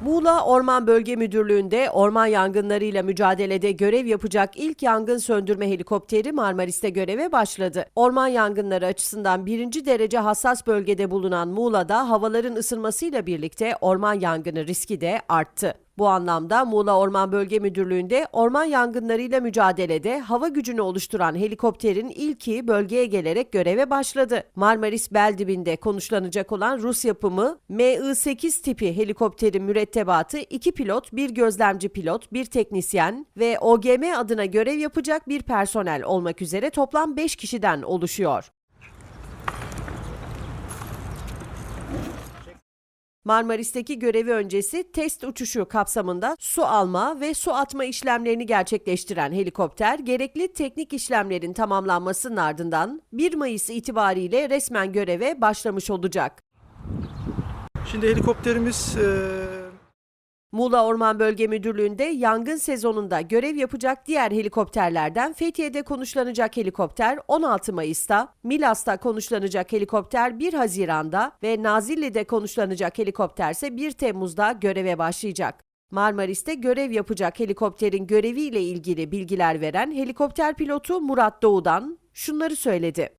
Muğla Orman Bölge Müdürlüğü'nde orman yangınlarıyla mücadelede görev yapacak ilk yangın söndürme helikopteri Marmaris'te göreve başladı. Orman yangınları açısından birinci derece hassas bölgede bulunan Muğla'da havaların ısınmasıyla birlikte orman yangını riski de arttı. Bu anlamda Muğla Orman Bölge Müdürlüğü'nde orman yangınlarıyla mücadelede hava gücünü oluşturan helikopterin ilki bölgeye gelerek göreve başladı. Marmaris Beldibinde konuşlanacak olan Rus yapımı MI-8 tipi helikopterin mürettebatı iki pilot, bir gözlemci pilot, bir teknisyen ve OGM adına görev yapacak bir personel olmak üzere toplam 5 kişiden oluşuyor. Marmaris'teki görevi öncesi test uçuşu kapsamında su alma ve su atma işlemlerini gerçekleştiren helikopter gerekli teknik işlemlerin tamamlanmasının ardından 1 Mayıs itibariyle resmen göreve başlamış olacak. Şimdi helikopterimiz eee, Muğla Orman Bölge Müdürlüğü'nde yangın sezonunda görev yapacak diğer helikopterlerden Fethiye'de konuşlanacak helikopter 16 Mayıs'ta, Milas'ta konuşlanacak helikopter 1 Haziran'da ve Nazilli'de konuşlanacak helikopter ise 1 Temmuz'da göreve başlayacak. Marmaris'te görev yapacak helikopterin göreviyle ilgili bilgiler veren helikopter pilotu Murat Doğu'dan şunları söyledi.